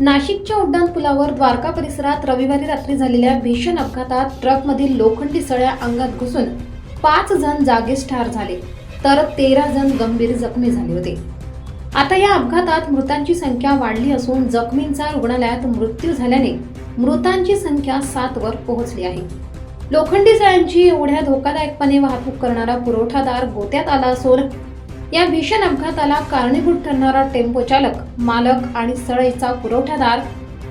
नाशिकच्या उड्डाण पुलावर द्वारका परिसरात रविवारी रात्री झालेल्या भीषण अपघातात ट्रकमधील लोखंडी सळ्या अंगात घुसून पाच जण जागीच ठार झाले तर तेरा जण गंभीर जखमी झाले होते. आता या अपघातात मृतांची संख्या वाढली असून जखमींचा रुग्णालयात मृत्यू झाल्याने मृतांची संख्या सात वर पोहोचली आहे. लोखंडी सळ्यांची एवढ्या धोकादायकपणे वाहतूक करणारा पुरवठादार गोत्यात आला असून या भीषण अपघाताला कारणीभूत ठरणारा टेम्पो चालक मालक आणि सळईचा पुरवठादार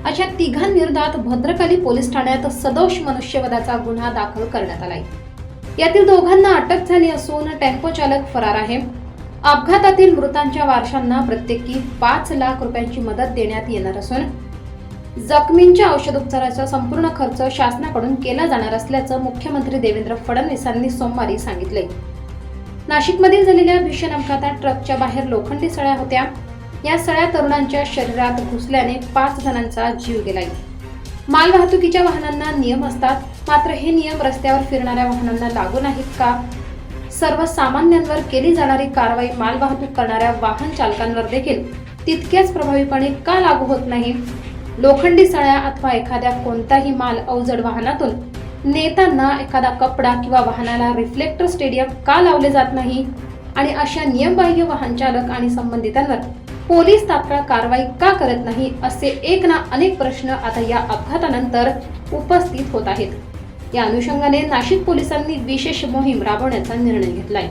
अशा तिघांविरोधात भद्रकाली पोलीस ठाण्यात सदोष मनुष्यवधाचा गुन्हा दाखल करण्यात आलाय. यातील दोघांना अटक झाली असून टेम्पो चालक फरार आहे. अपघातातील मृतांच्या वारशांना प्रत्येकी पाच लाख रुपयांची मदत देण्यात येणार असून जखमींच्या औषधोपचाराचा संपूर्ण खर्च शासनाकडून केला जाणार असल्याचं मुख्यमंत्री देवेंद्र फडणवीसांनी सोमवारी सांगितले नाशिकमधील झालेल्या भीषण अपघातात ट्रकच्या बाहेर लोखंडी सळ्या होत्या. या सळ्या तरुणांच्या शरीरात घुसल्याने पाच जणांचा जीव गेलाय मालवाहतुकीच्या वाहनांना नियम असतात. मात्र हे नियम रस्त्यावर फिरणाऱ्या वाहनांना लागू नाहीत का? सर्वसामान्यांवर केली जाणारी कारवाई मालवाहतूक करणाऱ्या वाहन चालकांवर देखील तितक्याच प्रभावीपणे का लागू होत नाही? लोखंडी सळ्या अथवा एखाद्या कोणताही माल अवजड वाहनातून नेताना एखादा कपडा किंवा वाहनाला रिफ्लेक्टर स्टेडियम का लावले जात नाही? आणि अशा नियमबाह्य वाहन चालक आणि संबंधितांवर पोलीस तात्काळ कारवाई का करत नाही? असे एक ना अनेक प्रश्न आता या अपघातानंतर उपस्थित होत आहेत. या अनुषंगाने नाशिक पोलिसांनी विशेष मोहीम राबवण्याचा निर्णय घेतलाय.